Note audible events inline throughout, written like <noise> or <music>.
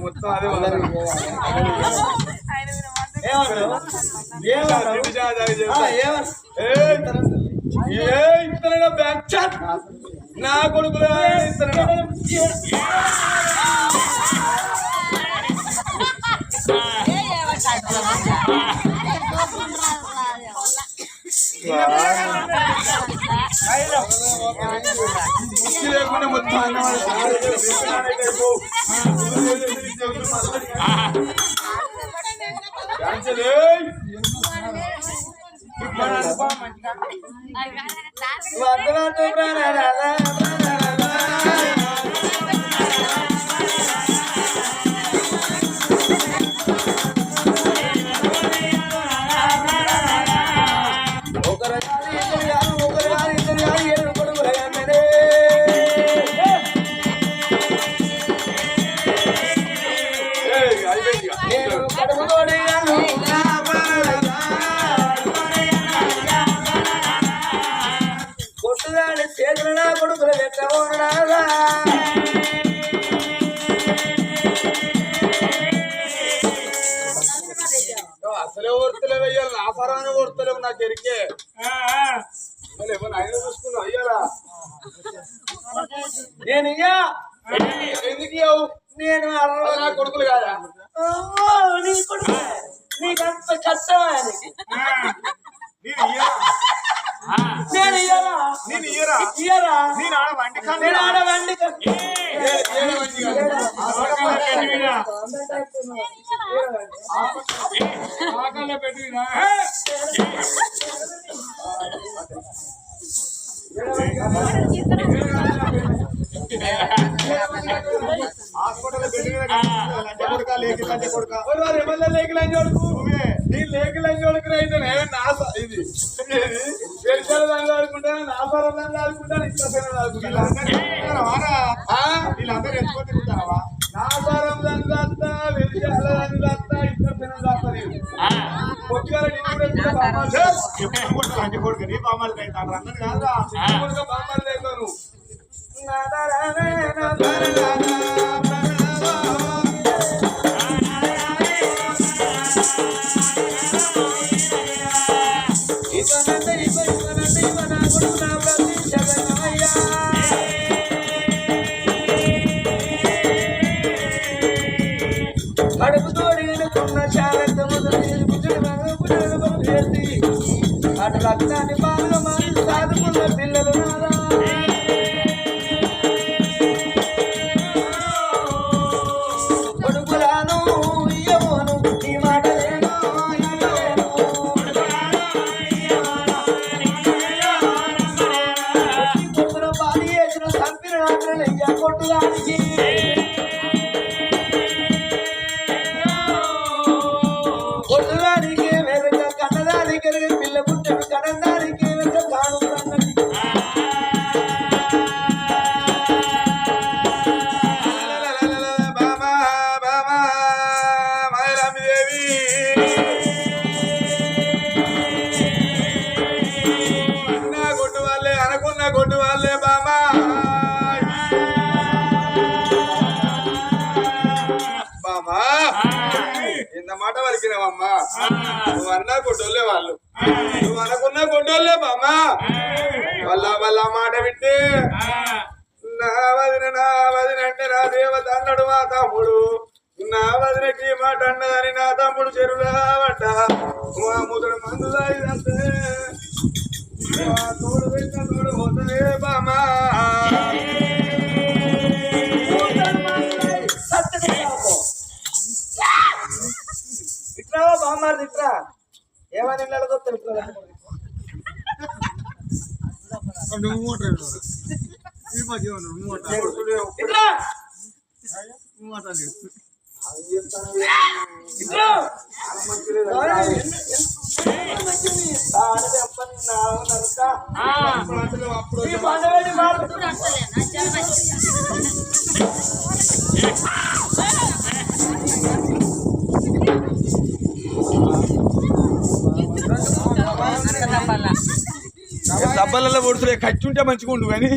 మొత్తం అదే ఉన్నది. ఏమన్నావు ఏ బ్యాక్ చాట్ నా ముక్తి లేకుండా మొత్తం అసలే ఓర్తలేవు అయ్యాలి నా పరాన్ని ఓర్తలేవు నాకు ఎరికే ఆయన చూసుకున్నావు అయ్యారా నేను ఇయ్యా ఎందుకు ఇవ్వవు? నేను అరవై కొడుకులు కాదా నీ కొడుకు నీకంత కష్టమా? నేను ఇయ్యరా? నేను ఇయ్యరా నేను ఇయ్యరా? ఇయ్యరా నేను ఆడ. నేను. ఆకల్లో? ఎమ్మెల్యే లేఖ లంచోడుకు నువ్వే. నీ లేఖ లంచోడుకు అయితే నా ఇది. ఏది? వెలిసాల దాంట్లో ఆడుకుంటాను నా సరం దాంట్లో ఆడుకుంటాను సరే ఆడుకుంటాను వీళ్ళందరూ తిరుగుతారా? నా సరం దాంట్లో వస్తా వెలిసాల వస్తా ఇంకా సరే వస్తా నేను. పొట్టుగాల నిన్ను కూడా బామ్మాలు. బామ్మలు కూడా బామ్మాలు పాటలు రక్తాన్ని బాగా మారి సాధుకున్న పిల్లలు నారా. ఉన్న కొట్టు వాళ్ళే బామా బామా ఇంత మాట వలికినావమ్మా నువ్వు అన్నా కొట్టోళ్ళే వాళ్ళు. నువ్వు అనుకున్న కొట్టోళ్ళే బామా వాళ్ళ వాళ్ళ మాట వింటే నా వదిన నా వదిన అంటే నా దేవత అన్నాడు మా తమ్ముడు. నా వదినకి మాట అన్నదని నా తమ్ముడు చెరువులా పడ్డ మా ముదుడు మందు తాగినంతే బామ్మారు ఇట్లా ఏమని ఇట్లా. డబ్బలలో పడుతున్నాయి ఖర్చు ఉంటే మంచిగా ఉండు కానీ.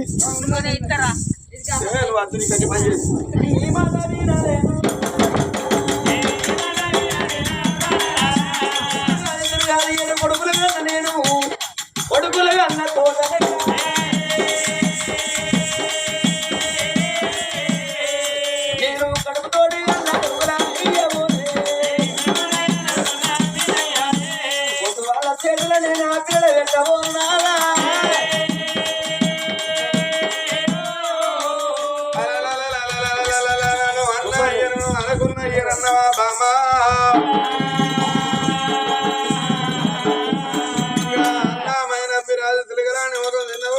me podré なるほどね。な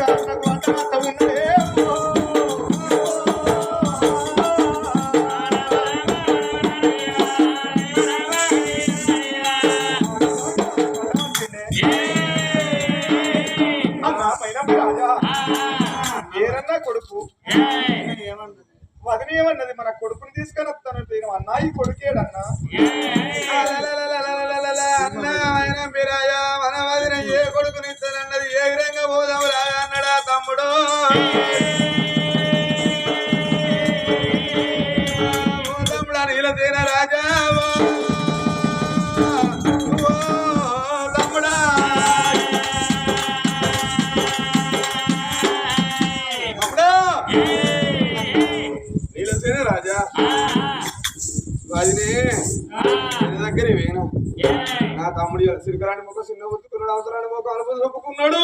Stop. తమ్ముడు తమ్ముడా నీలసేన రాజా? తమ్ముడా తమ్ముడా నీలసేన రాజా? వదినే దగ్గర నా తమ్ముడు సిరికరాని మొక్క చిన్న ఒత్తుకున్నాడు అవసరాన్ని మొక్క అనుభూతి ఒప్పుకున్నాడు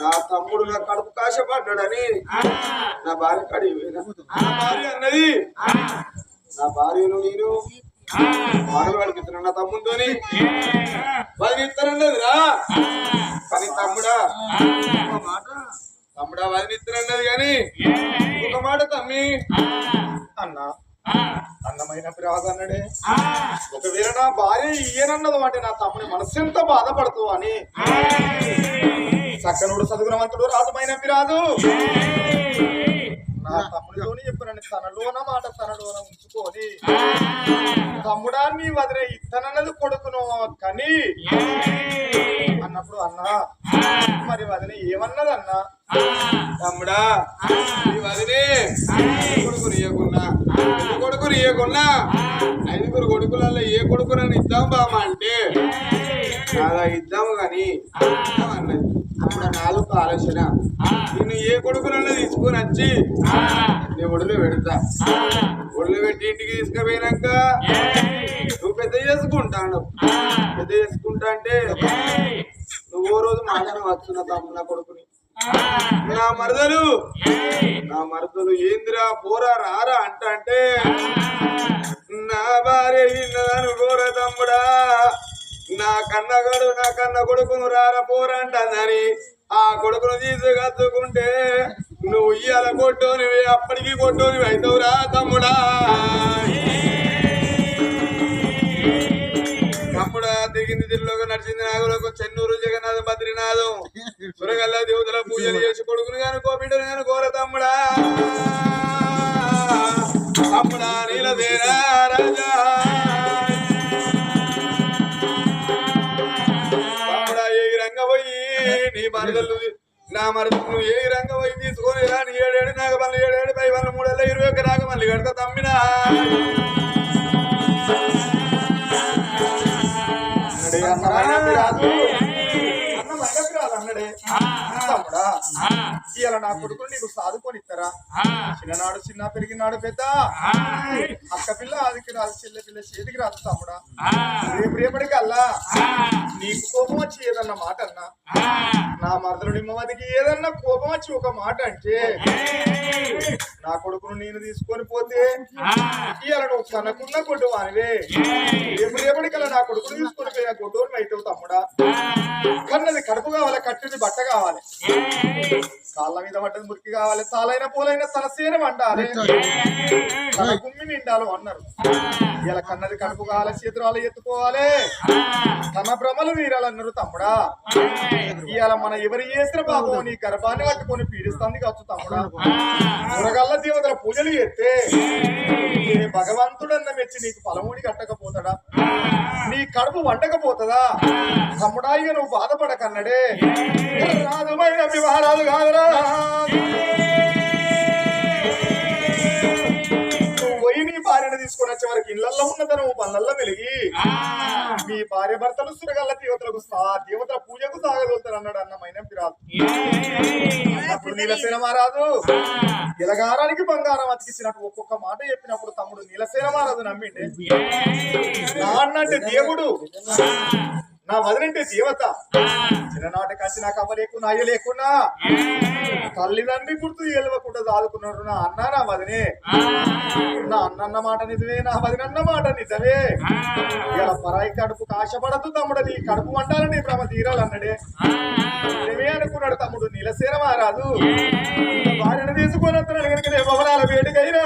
నా తమ్ముడు నా కడుపు కాశపడ్డాడని నా భార్య కాడి నా భార్య అన్నది. నా భార్యను నేను మగలు కడిపిస్తున్నాను నా తమ్ముడితోని వాళ్ళు ఇస్తారన్నది రా కానీ తమ్ముడా తమ్ముడా వదిన ఇస్తారన్నది కానీ ఒక మాట తమ్మి. అన్న అందమైన రాజు అన్నాడే ఒకవేళ నా భార్య ఈయనన్నది అంటే నా తమ్ముని మనసు ఎంత బాధపడుతూ అని. చక్కనుడు సదుగుణవంతుడు రాజుమైన రాజు నా తమ్ముడితోని చెప్పినని తనలోన మాట తనలోన ఉంచుకొని. తమ్ముడా నీ వదిలే ఇతనన్నది కొడుకును కని. అన్నప్పుడు అన్నా మరి వదిన ఏమన్నదన్నా? తమ్ముడా వదినే. కొడుకు ఇయ్యకున్నా. కొడుకు ఐదుగురు కొడుకులలో ఏ కొడుకునని ఇద్దాం బామ్మ అంటే. అలా ఇద్దాము గాని. అన్నది అప్పుడు నాలుగు ఆలోచన. నేను ఏ కొడుకునన్నా తీసుకుని వచ్చి నేను ఒడిలో పెడతా. ఒడిలో పెట్టి ఇంటికి తీసుకుపోయినాక నువ్వు పెద్ద చేసుకుంటాను. పెద్ద చేసుకుంటా అంటే నువ్వు ఓ రోజు మాటను వచ్చిన తమ్ముడు నా కొడుకుని? నా మరదలు. నా మరదలు ఏందిరా పోరా రారా అంట అంటే. నా భార్య ఇన్నదాను కోర తమ్ముడా. నా కన్నగడు నా కన్న కొడుకును రారా పోరా అంటుందని ఆ కొడుకును తీసుకత్తుకుంటే నువ్వు ఇయ్యాల కొట్టోనివి అప్పటికి కొట్టోనివి అవుతావురా తమ్ముడా. నడిగింది దిల్లోకి నడిచింది నాగులకు చెన్నూరు జగన్నాథ్ బద్రీనాథం. <laughs> సురగల్ల దేవతల పూజలు చేసి కొడుకుని గాను కోపిడ్డను గాను కోర తమ్ముడా. తమ్ముడా నీలదేరా రాజా. తమ్ముడా ఏ రంగ పోయి నీ మరదలు నా మరదలు నువ్వు ఏ రంగ పోయి తీసుకొని రా నీ ఏడేడు నాగమల్లి ఏడేడు పై వాళ్ళ మూడేళ్ళ ఇరవై ఒక్క నాగమల్లి కడతా తమ్మినా. ఇవాళ నా కొడుకుని నీకు సాదుకొని ఇస్తారా? చిన్ననాడు చిన్న పెరిగినాడు పెద్ద. అక్క పిల్ల ఆదికి రాదు చెల్లె పిల్ల చేతికి రాదు తమ్ముడా. రేపు రేపటికల్లా నీకు కోపం వచ్చి ఏదన్నా మాట అన్నా? నా మరదలు నిమ్మవదికి ఏదన్నా కోపం వచ్చి ఒక మాట అంటే నా కొడుకును నేను తీసుకొని పోతే ఇవాళ నువ్వు కనకున్న కొట్టు వానివే రేపు రేపటికల్లా నా కొడుకును తీసుకొని పోయిన కొట్టోని అవుతావు తమ్ముడా. కన్నది కడుపు కావాలి కట్టింది బట్ట కావాలి. కాళ్ళ మీద పడ్డది మురికి కావాలి తాలైన పూలైన తన సేన వండాలి తన గుమ్మి నిండాలు అన్నారు. ఇలా కన్నది కడుపు కావాలి చేతురాలు ఎత్తుకోవాలి. తన భ్రమలు తీరాలన్నారు తమ్ముడా. ఇవాళ మన ఎవరు చేసిన పాపం నీ గర్భాన్ని పట్టుకొని పీడిస్తుంది కావచ్చు తమ్ముడా. మురగల్ల దేవతల పూజలు చేస్తే భగవంతుడన్న మెచ్చి నీకు ఫలముడి కట్టకపోతాడా? నీ కడుపు వండకపోతుందా? తమ్ముడా ఇక నువ్వు బాధపడకన్నడే. రాజుమైన వివహారాలు కాదురా. పోయి నీ భార్యను తీసుకొని వచ్చే వరకు ఇళ్ళలో ఉన్నత నువ్వు పనులలో వెలిగి మీ భార్య భర్తలు సురగల్ల దేవతలకు సా దేవతల పూజకు సాగలుగుతారు అన్నాడు అన్న మైనంపిరాజు అప్పుడు నీలసేన మహారాజు ఎలగారానికి బంగారం అతికిచ్చినట్టు ఒక్కొక్క మాట చెప్పినప్పుడు తమ్ముడు నీలసేన మహారాజు నమ్మిండే. నాన్నంటే దేవుడు. నా వదిలింటే దేవత. చిన్ననాటి కాసి నాకు అమ్మ లేకున్నా అయ్య లేకున్నా తల్లిదండ్రి గుర్తు ఎలవకుండా దాదుకున్నారు నా అన్న నా వదినే. నా అన్నన్న మాట నిజమే నా వదినన్న మాట నిజమే. ఇలా పరాయి కడుపు కాశపడదు తమ్ముడు నీ కడుపు వంటాలని భ్రమ తీరాలన్నడే. నిజమే అనుకున్నాడు తమ్ముడు నీలసేన మారాదు భార్యను తీసుకొని అతను వేడికైనా.